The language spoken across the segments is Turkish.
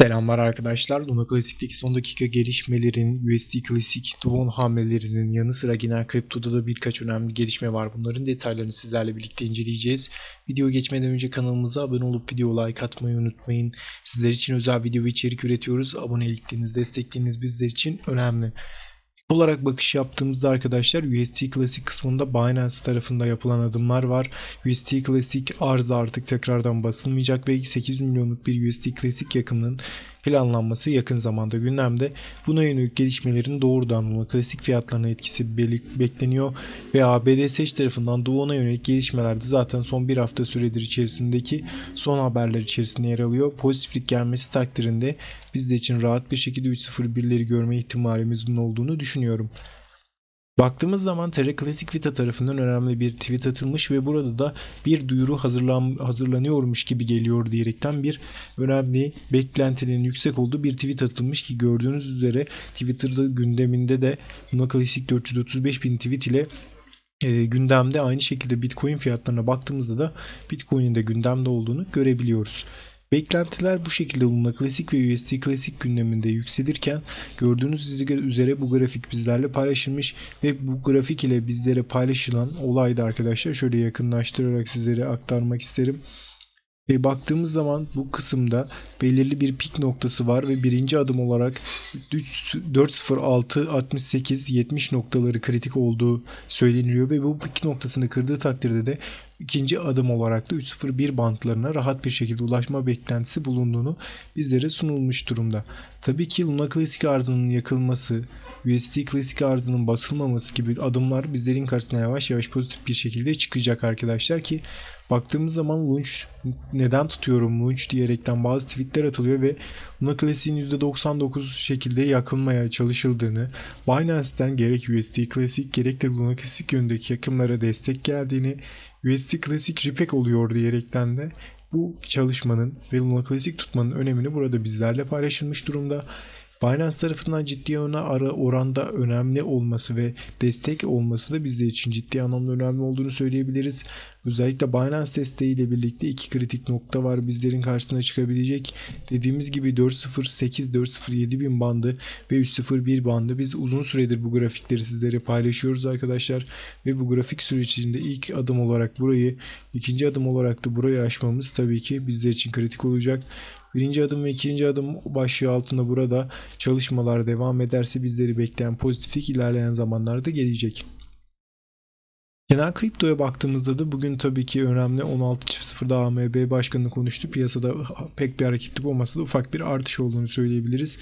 Selamlar arkadaşlar. Luna Classic'teki son dakika gelişmelerin, USD Classic, Duvon hamlelerinin yanı sıra genel kriptoda da birkaç önemli gelişme var. Bunların detaylarını sizlerle birlikte inceleyeceğiz. Video geçmeden önce kanalımıza abone olup video like atmayı unutmayın. Sizler için özel video ve içerik üretiyoruz. Abonelikleriniz, destekleriniz bizler için önemli olarak bakış yaptığımızda arkadaşlar USD Classic kısmında Binance tarafında yapılan adımlar var. USD Classic arzı artık tekrardan basılmayacak ve 8 milyonluk bir USD Classic yakımının planlanması yakın zamanda gündemde. Buna yönelik gelişmelerin doğrudan Luna Classic fiyatlarına etkisi bekleniyor ve ABD seç tarafından Duo'na yönelik gelişmelerde zaten son bir hafta süredir içerisindeki son haberler içerisinde yer alıyor. Pozitiflik gelmesi takdirinde bizler için rahat bir şekilde 3.01'leri görme ihtimalimizin olduğunu düşünüyorum. Baktığımız zaman Terra Classic Vita tarafından önemli bir tweet atılmış ve burada da bir duyuru hazırlan hazırlanıyormuş gibi geliyor diyerekten bir önemli beklentinin yüksek olduğu bir tweet atılmış ki gördüğünüz üzere Twitter'da gündeminde de Luna Classic 435 bin tweet ile e, gündemde aynı şekilde Bitcoin fiyatlarına baktığımızda da Bitcoin'in de gündemde olduğunu görebiliyoruz. Beklentiler bu şekilde Luna Classic ve USD Classic gündeminde yükselirken gördüğünüz üzere bu grafik bizlerle paylaşılmış ve bu grafik ile bizlere paylaşılan olayda arkadaşlar şöyle yakınlaştırarak sizlere aktarmak isterim. E, baktığımız zaman bu kısımda belirli bir pik noktası var ve birinci adım olarak 406 68 70 noktaları kritik olduğu söyleniyor ve bu pik noktasını kırdığı takdirde de ikinci adım olarak da 301 bantlarına rahat bir şekilde ulaşma beklentisi bulunduğunu bizlere sunulmuş durumda. Tabii ki Luna Classic arzının yakılması, USD Classic arzının basılmaması gibi adımlar bizlerin karşısına yavaş yavaş pozitif bir şekilde çıkacak arkadaşlar ki baktığımız zaman Launch neden tutuyorum Launch diyerekten bazı tweetler atılıyor ve Luna Classic'in %99 şekilde yakılmaya çalışıldığını, Binance'ten gerek USD Classic gerek de Luna Classic yönündeki yakımlara destek geldiğini, USD Classic Repack oluyor diyerekten de bu çalışmanın ve Luna Classic tutmanın önemini burada bizlerle paylaşılmış durumda. Binance tarafından ciddi ara oranda önemli olması ve destek olması da bizler için ciddi anlamda önemli olduğunu söyleyebiliriz. Özellikle Binance desteğiyle birlikte iki kritik nokta var bizlerin karşısına çıkabilecek. Dediğimiz gibi 408-407 bin bandı ve 301 bandı. Biz uzun süredir bu grafikleri sizlere paylaşıyoruz arkadaşlar. Ve bu grafik sürecinde ilk adım olarak burayı, ikinci adım olarak da burayı aşmamız tabii ki bizler için kritik olacak. Birinci adım ve ikinci adım başlığı altında burada çalışmalar devam ederse bizleri bekleyen pozitiflik ilerleyen zamanlarda gelecek. Genel kriptoya baktığımızda da bugün tabii ki önemli 16.0'da AMB başkanı konuştu. Piyasada pek bir hareketlik olmasa da ufak bir artış olduğunu söyleyebiliriz.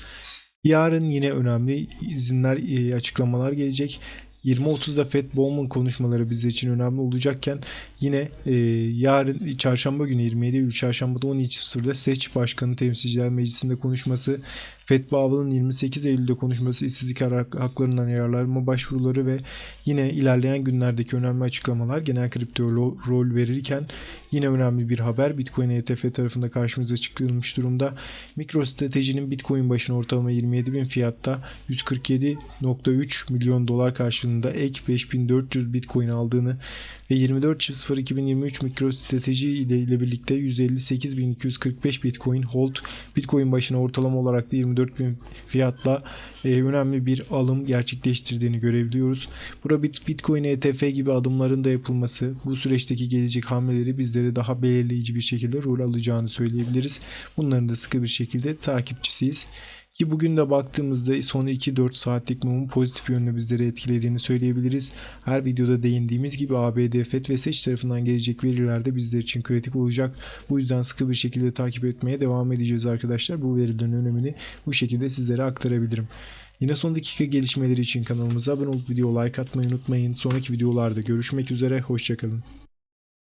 Yarın yine önemli izinler, e, açıklamalar gelecek. 20.30'da Fed Bowman konuşmaları bizler için önemli olacakken yine e, yarın çarşamba günü 27 Eylül çarşambada 12.00'da Seç Başkanı Temsilciler Meclisi'nde konuşması Fed Powell'ın 28 Eylül'de konuşması işsizlik haklarından yararlanma başvuruları ve yine ilerleyen günlerdeki önemli açıklamalar genel kripto rol verirken yine önemli bir haber Bitcoin ETF tarafında karşımıza çıkılmış durumda. MicroStrategy'nin Bitcoin başına ortalama 27 bin fiyatta 147.3 milyon dolar karşılığında ek 5400 Bitcoin aldığını ve 24.0-2023 MicroStrategy ile, ile birlikte 158.245 Bitcoin hold Bitcoin başına ortalama olarak da 24 bin fiyatla e, önemli bir alım gerçekleştirdiğini görebiliyoruz. Burada Bitcoin ETF gibi adımların da yapılması bu süreçteki gelecek hamleleri bizlere daha belirleyici bir şekilde rol alacağını söyleyebiliriz. Bunların da sıkı bir şekilde takipçisiyiz. Ki bugün de baktığımızda son 2-4 saatlik mumun pozitif yönlü bizleri etkilediğini söyleyebiliriz. Her videoda değindiğimiz gibi ABD, FED ve SEC tarafından gelecek veriler de bizler için kritik olacak. Bu yüzden sıkı bir şekilde takip etmeye devam edeceğiz arkadaşlar. Bu verilerin önemini bu şekilde sizlere aktarabilirim. Yine son dakika gelişmeleri için kanalımıza abone olup video like atmayı unutmayın. Sonraki videolarda görüşmek üzere. Hoşçakalın.